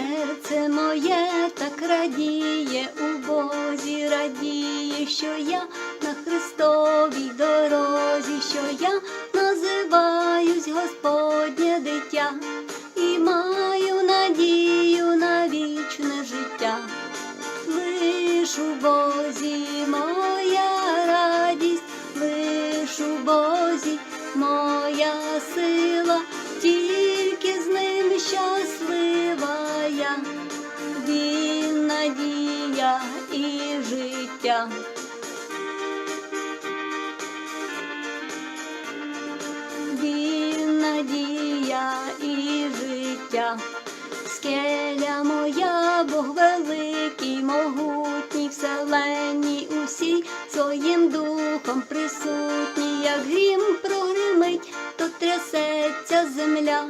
Серце моє так радіє, у Бозі радіє, що я на Христовій дорозі, що я називаюсь Господнє дитя і маю надію на вічне життя. Лиш у Бозі моя радість, лиш у Бозі моя сила, і життя. Він надія і життя. Скеля моя, Бог великий, могутній, вселенній усій, своїм духом присутній, як грім прогримить, то трясеться земля.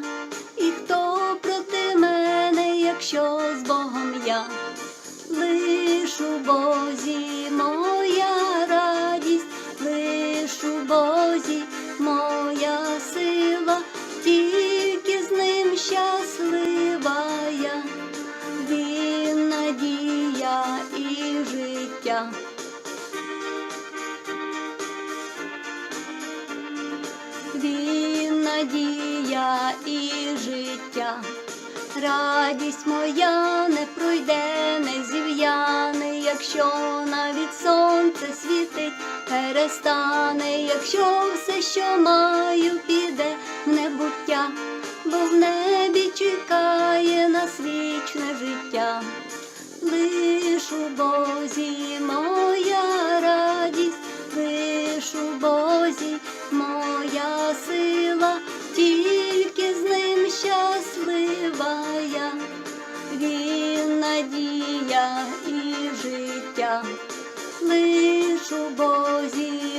І хто проти мене, якщо з Богом я? У Бозі моя радість, лиш у Бозі моя сила, тільки з ним щаслива я, він надія і життя. Він надія і життя. Радість моя не пройде, не зів'яне, якщо навіть сонце світить, перестане, якщо все, що маю, піде в небуття, бо в небі чекає нас вічне життя. Лиш у Бозі моя надія і життя. Лиш у Бозі